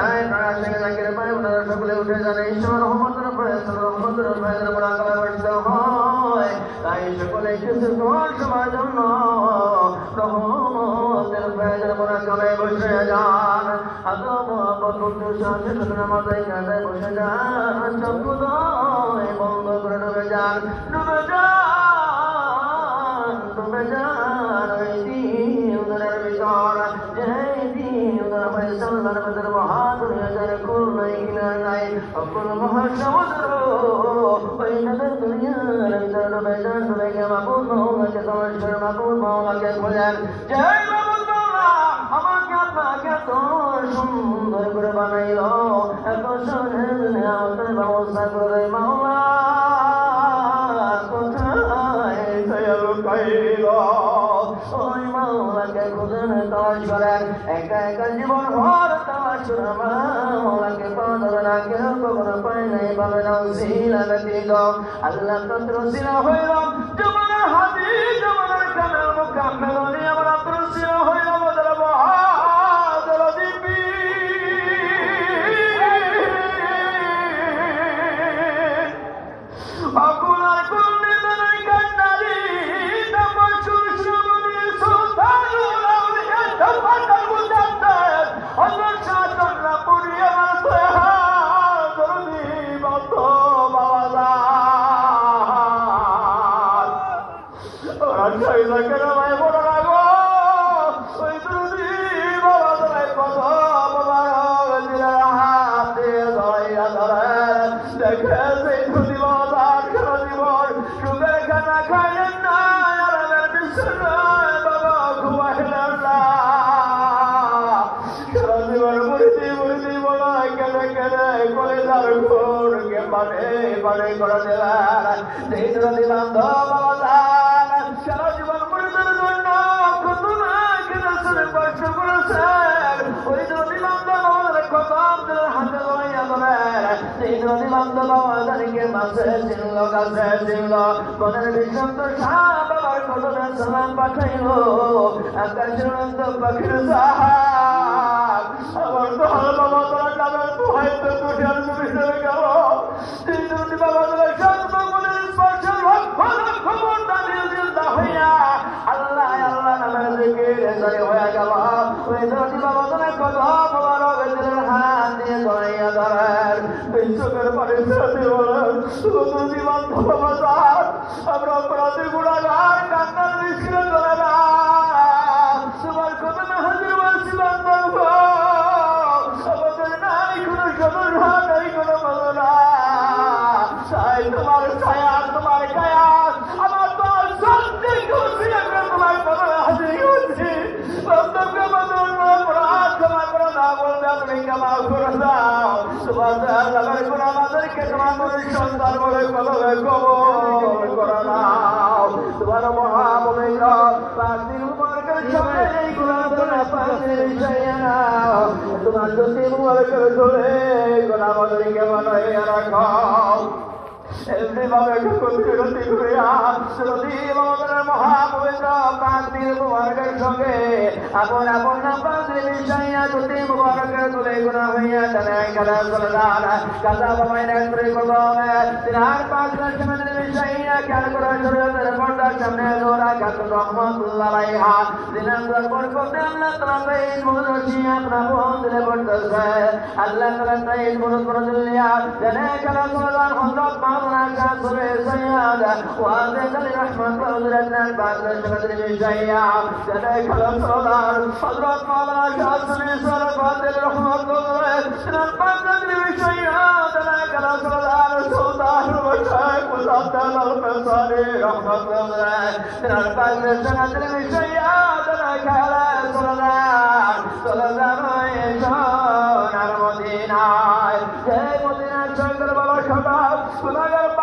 যায় তারা সেখানে জাকির পায়, ওনারা সকলে উঠে যান ঈশ্বর রহমতের ফয়সাল রহমতের ফয়সাল মোরাকাবায় বসতে হয়। তাই সকলে কিছুক্ষণ সময়ের জন্য রহমতের ফয়সাল মোরাকাবায় বসে যান। আদম মোহাম্মদ বন্ধু সাথে নামাজে কাঁদায় বসে যান। চক্ষুদয় বন্ধ করে ডুবে যান। গিয়ে মাবুদ মাওলাকে তমস্কর মাবুদ মাওলাকে খোঁজেন জয় মাবুদ মাওলা আমাকে আপনাকে এত সুন্দর করে বানাইল। এত সহজ আমাদের ব্যবস্থা করে মাওলা কোথায় কইল ওই মাওলাকে খুঁজেন তালাশ করেন একা একা জীবন ভর পায় নাই পাবে না উসিলা ব্যতীত আল্লাহ তন্ত্র শিলা হইল জমানার হাতি জমানার কলেজার ঘোরকে পানে পানে করে দিলেন সেই দিলাম বাবা সারা জীবন মুড়িদের জন্য কত না কেনে শুনে কষ্ট করেছেন ওই নদী বান্ধব আমাদের কত আপনাদের হাতে লইয়া ধরেন সেই নদী বান্ধব আমাদেরকে মাসে চিনল কাছে চিনল মনের বিশ্বন্ত শাহ বাবার কত সাহাব আমার তো হল বাবা তোরা কামের তো গেল। সেই বাবা তোরা আমাদেরকে তোমার মনে সন্তান বলে কবরে কবর করে দাও তোমার মহাপবিত্র পাখির মুবারকের সামনে এই গুণাবনা পাখির বিষয় নাও তোমার মহাপবিত্র প্রান্তির মুবারকের সঙ্গে আপন আপন প্রান্তির মিশাইয়া যদি মুবারকের তুলে গুণা হইয়া জানে কাদা সলদান কাদা বাবাই নেত্রী কলমে তিনার পাঁচ সামনে মিশাইয়া খেয়াল করে শরীরের পর্দার সামনে দৌড়া কাত রহমতুল্লাহ আলাইহা দিনান্তর বরকতে আল্লাহ তাআলা এই মুদরসিয়া প্রভু দিলে পড়তেছে আল্লাহ তাআলা তাই মুদর করে দিলিয়া জানে কাদা সলদান হযরত মাওলানা كثر زيادة. وأذن لرحمة وأذن البعض الشمدر جيا سلك الأطلال حضرت مولانا كاظم سلفات الرحمة وأذن ربك أدري شيئا سلك الأطلال سلطان وشيخ وسلطان القصري رحمة وأذن ربك الشمدر شيئا سلك الأطلال سلطان وشيخ المدينة نعم زي مدينة. شنقر بابا شباب ونقر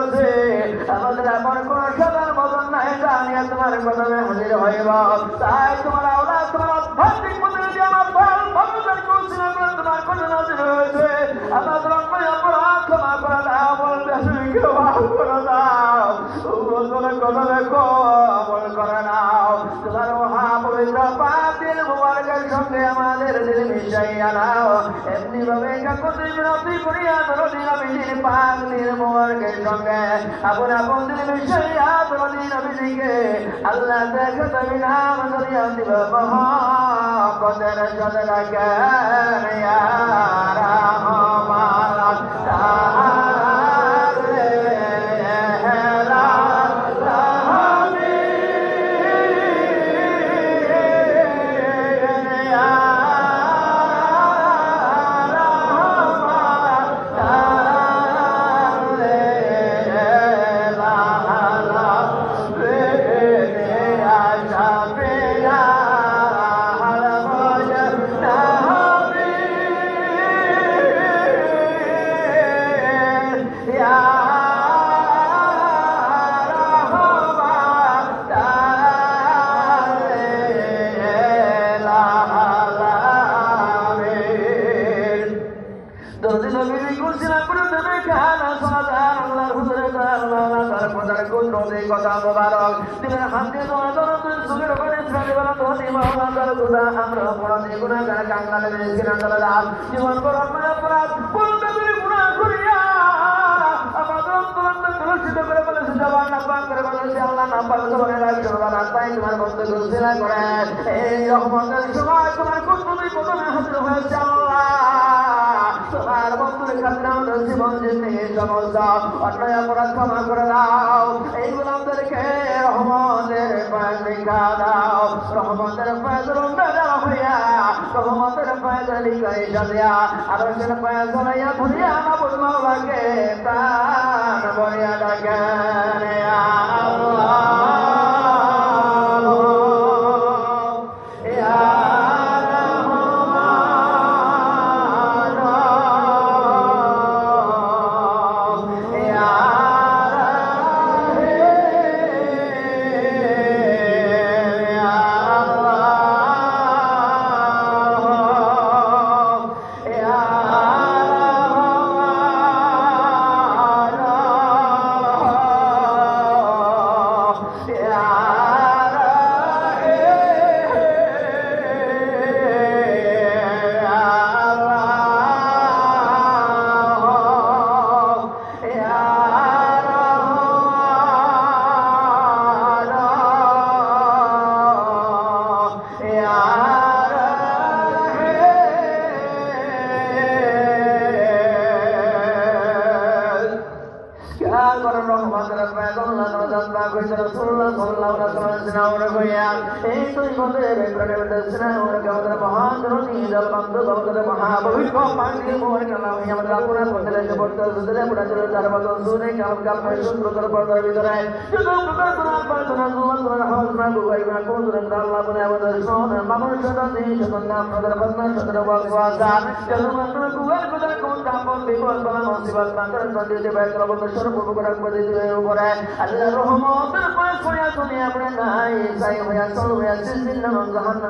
বলছে, আমাদের আমার কোন খেলার মতন নাই আমি তোমার কদমে হাজির হইব। তাই তোমার আওলা, তোমার আধ্যাত্মিক পদ্ধতি আমার ভালো ভগবান করছিল তোমার কদমে হাজির হয়েছে। আমার অপরাধ ক্ষমা করে দাও, বলতে সুখে ভাব করে দাও। তোমার কদমে কবল করে নাও। তোমার মহা পাতিল মুবারকের সঙ্গে আমাদের দিল মিশাইয়া নাও। এমনি ভাবে কাকুতি বিনতি করিয়া তোর দিন পাক দিল সঙ্গে আপন আপন দিল মিশাইয়া তোর দিন আল্লাহ দেখে তুমি নাম ধরিয়া দিব মহাপদের সদরা কেন রহমান অপরাধী এই রহমতের সময় তোমার কুদরতি প্রথমে হাজির হয়েছে আল্লাহ তোমার বন্ধুর কাছে আমাদের জীবন জিন্দগি সমস্ত অন্যায় অপরাধ ক্ষমা করে দাও এইগুলো আমাদেরকে রহমতের দাও রহমতের ফয়জল দাও হইয়া, রহমতের ফয়জল লিখাইয়া দেয়া আর সেটা ফয়জল ইয়া ধরিয়া মাওলাকে প্রাণ বলিয়া ডাকেন ভগত মহা পবিত্র পানি মোর কালাম আমাদের আপনার বদলে যে বর্ত সুদরে পুরা চলে তার বদল সুনে কাল কাল মে সুন্দর করে পর্দার ভিতরে যত প্রকার তোমার প্রার্থনা তোমার তোমার হাওয়া গুগাই না কোন ধরে আল্লাহ বলে আমাদের শোন মানুষ সদা দিন সদা নাম সদা বদনা সদা বকওয়াসা চলো মানুষ গুগাই কথা কোন দাপন বিপদ বলা মুসিবত বান্দর সদিতে বাইকর বন্ধ সর্ব করে করে দিতে উপরে আল্লাহ রহমতের পাশ হইয়া তুমি আপনি নাই সাই হইয়া চল হইয়া সিজিন নাম জাহান্নামে